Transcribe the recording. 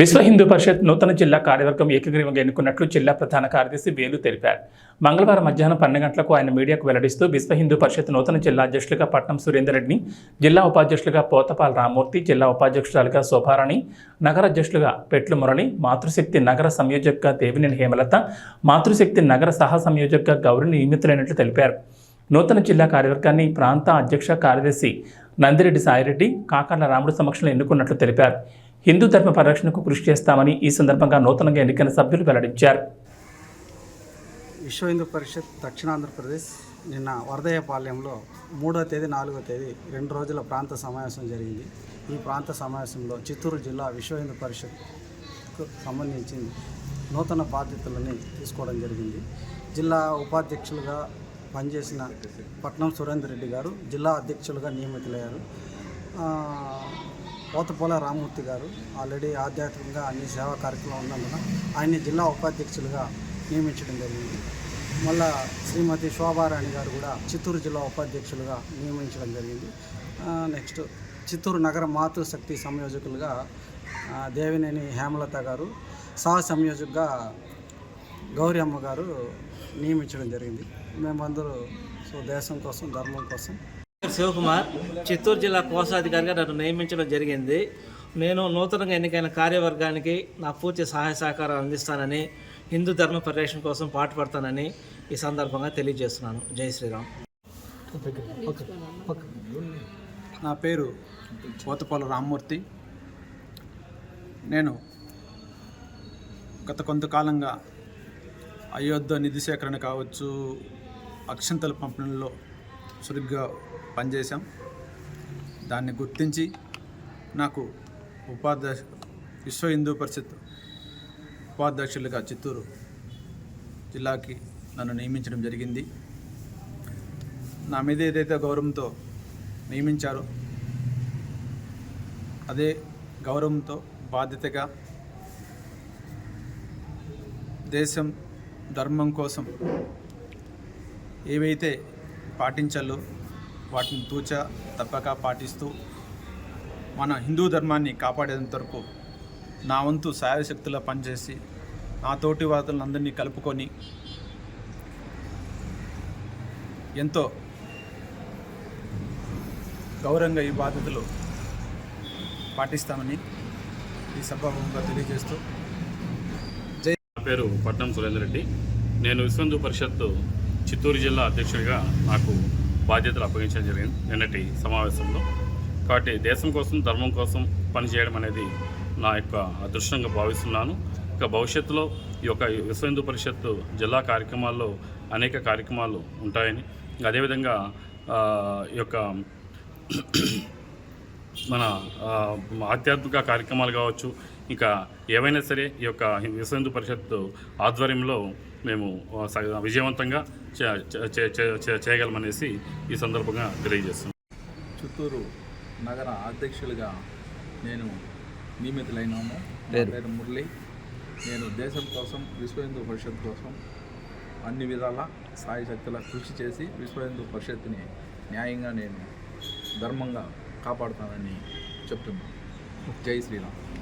విశ్వ హిందూ పరిషత్ నూతన జిల్లా కార్యవర్గం ఏకగ్రీవంగా ఎన్నుకున్నట్లు జిల్లా ప్రధాన కార్యదర్శి వేలు తెలిపారు. మంగళవారం మధ్యాహ్నం పన్నెండు గంటలకు ఆయన మీడియాకు వెల్లడిస్తూ విశ్వ హిందూ పరిషత్ నూతన జిల్లా అధ్యక్షులుగా పట్నం సురేందర్ రెడ్డిని జిల్లా ఉపాధ్యక్షులుగా పోతపాల్ రామూర్తి జిల్లా ఉపాధ్యక్షురాలుగా శోభారాణి నగర అధ్యక్షులుగా పెట్లు మురళి మాతృశక్తి నగర సంయోజకగా దేవినేని హేమలత మాతృశక్తి నగర సహ సంయోజకగా గౌరి నియమితులైనట్లు తెలిపారు. నూతన జిల్లా కార్యవర్గాన్ని ప్రాంత అధ్యక్ష కార్యదర్శి నందిరెడ్డి సాయిరెడ్డి కాకర్ల రాముడు సమక్షంలో ఎన్నుకున్నట్లు తెలిపారు. హిందూ ధర్మ పరిరక్షణకు కృషి చేస్తామని ఈ సందర్భంగా నూతనంగా ఎన్నికైన సభ్యులు వెల్లడించారు. విశ్వ హిందూ పరిషత్ దక్షిణాంధ్రప్రదేశ్ నిన్న వరదయ్యపాలెంలో మూడో తేదీ నాలుగో తేదీ రెండు రోజుల ప్రాంత సమావేశం జరిగింది. ఈ ప్రాంత సమావేశంలో చిత్తూరు జిల్లా విశ్వ హిందూ పరిషత్కు సంబంధించి నూతన బాధ్యతలని తీసుకోవడం జరిగింది. జిల్లా ఉపాధ్యక్షులుగా పనిచేసిన పట్నం సురేందర్ రెడ్డి గారు జిల్లా అధ్యక్షులుగా నియమితులయ్యారు. పోతపోల రామమూర్తి గారు ఆల్రెడీ ఆధ్యాత్మికంగా అన్ని సేవా కార్యక్రమాలు ఉన్నందున ఆయన్ని జిల్లా ఉపాధ్యక్షులుగా నియమించడం జరిగింది. మళ్ళా శ్రీమతి శోభారాణి గారు కూడా చిత్తూరు జిల్లా ఉపాధ్యక్షులుగా నియమించడం జరిగింది. నెక్స్ట్ చిత్తూరు నగర మాతృశక్తి సంయోజకులుగా దేవినేని హేమలత గారు సహ సంయోజకుగా గౌరీ అమ్మ గారు నియమించడం జరిగింది. మేమందరూ సో దేశం కోసం ధర్మం కోసం శివకుమార్ చిత్తూరు జిల్లా కోశాధికారిగా నన్ను నియమించడం జరిగింది. నేను నూతనంగా ఎన్నికైన కార్యవర్గానికి నా పూర్తి సహాయ సహకారం అందిస్తానని హిందూ ధర్మ పరిరక్షణ కోసం పాటుపడతానని ఈ సందర్భంగా తెలియజేస్తున్నాను. జై శ్రీరామ్. నా పేరు పోతపాల రామ్మూర్తి. నేను గత కొంతకాలంగా అయోధ్య నిధి సేకరణ కావచ్చు అక్షంతల పంపిణీలో చురుగ్గా పనిచేశాం. దాన్ని గుర్తించి నాకు ఉపాధ్యక్ష విశ్వ హిందూ పరిషత్ ఉపాధ్యక్షులుగా చిత్తూరు జిల్లాకి నన్ను నియమించడం జరిగింది. నా మీద ఏదైతే గౌరవంతో నియమించారో అదే గౌరవంతో బాధ్యతగా దేశం ధర్మం కోసం ఏవైతే పాటించాలో వాటిని తూచ తప్పక పాటిస్తూ మన హిందూ ధర్మాన్ని కాపాడేంత వరకు నా వంతు సాయశక్తులా పనిచేసి నా తోటి వాదులందరినీ కలుపుకొని ఎంతో గౌరవంగా ఈ బాధ్యతలు పాటిస్తామని ఈ సభాముఖంగా తెలియజేస్తూ. నా పేరు పట్నం సురేందర్ రెడ్డి. నేను విశ్వంధు పరిషత్తు చిత్తూరు జిల్లా అధ్యక్షుడిగా నాకు బాధ్యతలు అప్పగించడం జరిగింది నిన్నటి సమావేశంలో. కాబట్టి దేశం కోసం ధర్మం కోసం పనిచేయడం అనేది నా యొక్క అదృష్టంగా భావిస్తున్నాను. ఇక భవిష్యత్తులో ఈ యొక్క విశ్వ హిందూ పరిషత్తు జిల్లా కార్యక్రమాల్లో అనేక కార్యక్రమాలు ఉంటాయని. అదేవిధంగా ఈ యొక్క మన ఆధ్యాత్మిక కార్యక్రమాలు కావచ్చు ఇంకా ఏవైనా సరే ఈ యొక్క విశ్వ హిందూ పరిషత్ ఆధ్వర్యంలో మేము విజయవంతంగా చే- చే- చే- చే- చేయగలమనేసి ఈ సందర్భంగా తెలియజేస్తున్నాం. చిత్తూరు నగర అధ్యక్షులుగా నేను నియమితులైనాము. పేరు. మురళి. నేను దేశం కోసం విశ్వ హిందూ పరిషత్ కోసం అన్ని విధాల సాయి శక్తుల కృషి చేసి విశ్వ హిందూ పరిషత్తుని న్యాయంగా నేను ధర్మంగా కాపాడుతానని చెప్తున్నాను. జై శ్రీరామ్.